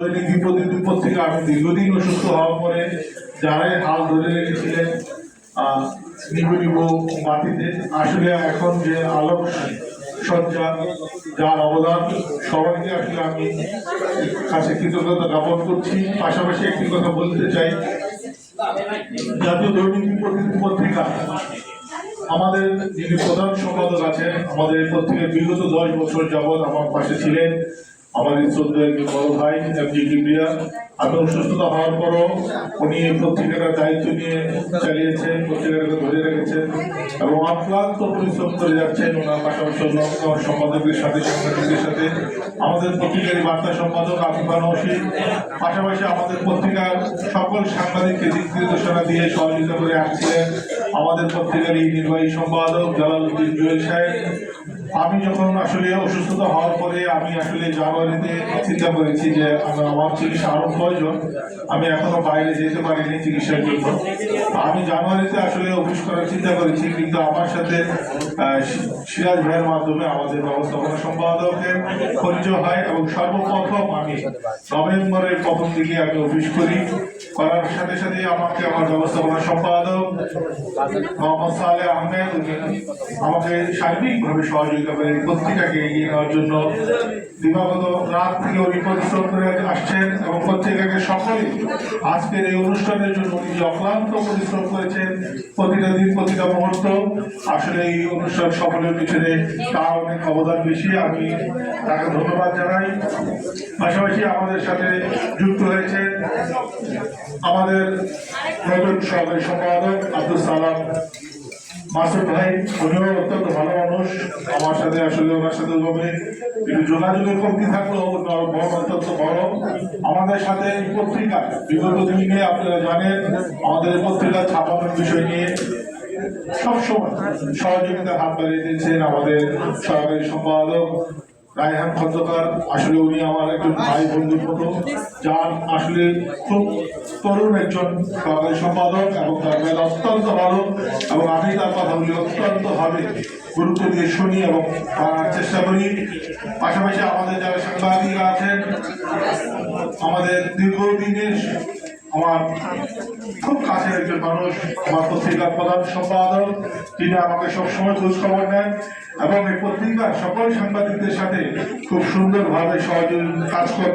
দৈনিক বিপত্তি পত্রিকা আমি দীর্ঘদিন অসুস্থ হওয়ার পরে যারাই হাল ধরে রেখেছিলেন নিবু নিবু মাটিতে, আসলে এখন যে আলোক সজ্জা, যার অবদান সবাইকে আসলে আমি কাছে কৃতজ্ঞতা জ্ঞাপন করছি। পাশাপাশি একটি কথা বলতে চাই, জাতীয় দৈনিক বিপত্তি পত্রিকা, আমাদের যিনি প্রধান সম্পাদক আছেন, আমাদের পত্রিকার বিগত দশ বছর যাবৎ আমার পাশে ছিলেন। আমাদের একজন বড় ভাই এমজি কিবরিয়া আমি অসুস্থতা হওয়ার পরও উনি এই পত্রিকাটার দায়িত্ব নিয়ে চালিয়েছেন, পত্রিকাটাকে ধরে রেখেছেন এবং অক্লান্ত পরিশ্রম করে যাচ্ছেন ওনার পাশাপাশি অন্য সম্পাদকদের সাথে, সাংবাদিকদের সাথে। আমাদের পত্রিকার বার্তা সম্পাদক আফিফা নসির পাশাপাশি আমাদের পত্রিকার সকল সাংবাদিককে দিক নির্দেশনা দিয়ে সহযোগিতা করে আসছিলেন আমাদের পত্রিকার এই নির্বাহী সম্পাদক জালালউদ্দিন জুয়েল সাহেব। আমি যখন আসলে অসুস্থতা হওয়ার পরে আমি আসলে জানুয়ারিতে চিন্তা করেছি যে আমার চিকিৎসা আরও প্রয়োজন। আমি এখনও বাইরে যেতে পারিনি চিকিৎসার জন্য। আমি জানুয়ারিতে আসলে অফিস করার চিন্তা করেছি, কিন্তু আমার সাথে সিরাজ ভাইয়ের মাধ্যমে আমাদের ব্যবস্থাপনা সম্পাদকের পরিচয় হয় এবং সর্বপ্রথম আমি নভেম্বরের প্রথম দিকে আমি অফিস করি। করার সাথে সাথে আমাকে আমার ব্যবস্থাপনা সম্পাদক মোহাম্মদ সালেহ আহমেদ আমাকে সার্বিকভাবে সহযোগিতা পত্রিকাকে এগিয়ে নেওয়ার জন্য দিবাগত রাত থেকে উনি পরিশ্রম করে আসছেন এবং পত্রিকাকে সকলে আজকের এই অনুষ্ঠানের জন্য উনি অক্লান্ত পরিশ্রম করেছেন। প্রতিটা দিন, প্রতিটা মুহূর্ত আসলে এই অনুষ্ঠান সফলের পিছনে তার অনেক অবদান বেশি। আমি তাকে ধন্যবাদ জানাই। পাশাপাশি আমাদের সাথে যুক্ত হয়েছে আমাদের নতুন সরকারি সম্পাদক আব্দুল সালাম। মাসুদ ভাই উনিও অত্যন্ত ভালো মানুষ। আমার সাথে আসলে ওনার সাথে একটু যোগাযোগের কমতি থাকলেও অত্যন্ত বড়। আমাদের সাথে পত্রিকা, বিগত দিনে আপনারা জানেন, আমাদের পত্রিকা ছাপানোর বিষয় নিয়ে সবসময় সহযোগিতা হাত বাড়িয়ে দিয়েছেন আমাদের সরকারি সম্পাদক রায়হান খন্দকার। আসলে উনি আমার একজন ভাই বন্ধুর মতো। যার আসলে খুব তরুণ একজন সরকারি সম্পাদক এবং তার মেধা অত্যন্ত ভালো এবং আমি তার কথাগুলি অত্যন্ত ভাবে গুরুত্ব দিয়ে শুনি এবং করার চেষ্টা করি। পাশাপাশি আমাদের যারা সাংবাদিকরা আছেন, আমাদের দীর্ঘদিনের আমার খুব কাছের একজন মানুষ, আমার পত্রিকার প্রধান সম্পাদক। তিনি আমাকে সবসময় খোঁজ খবর নেন এবং এই পত্রিকার সকল সাংবাদিকদের সাথে খুব সুন্দরভাবে সহযোগী কাজ করেন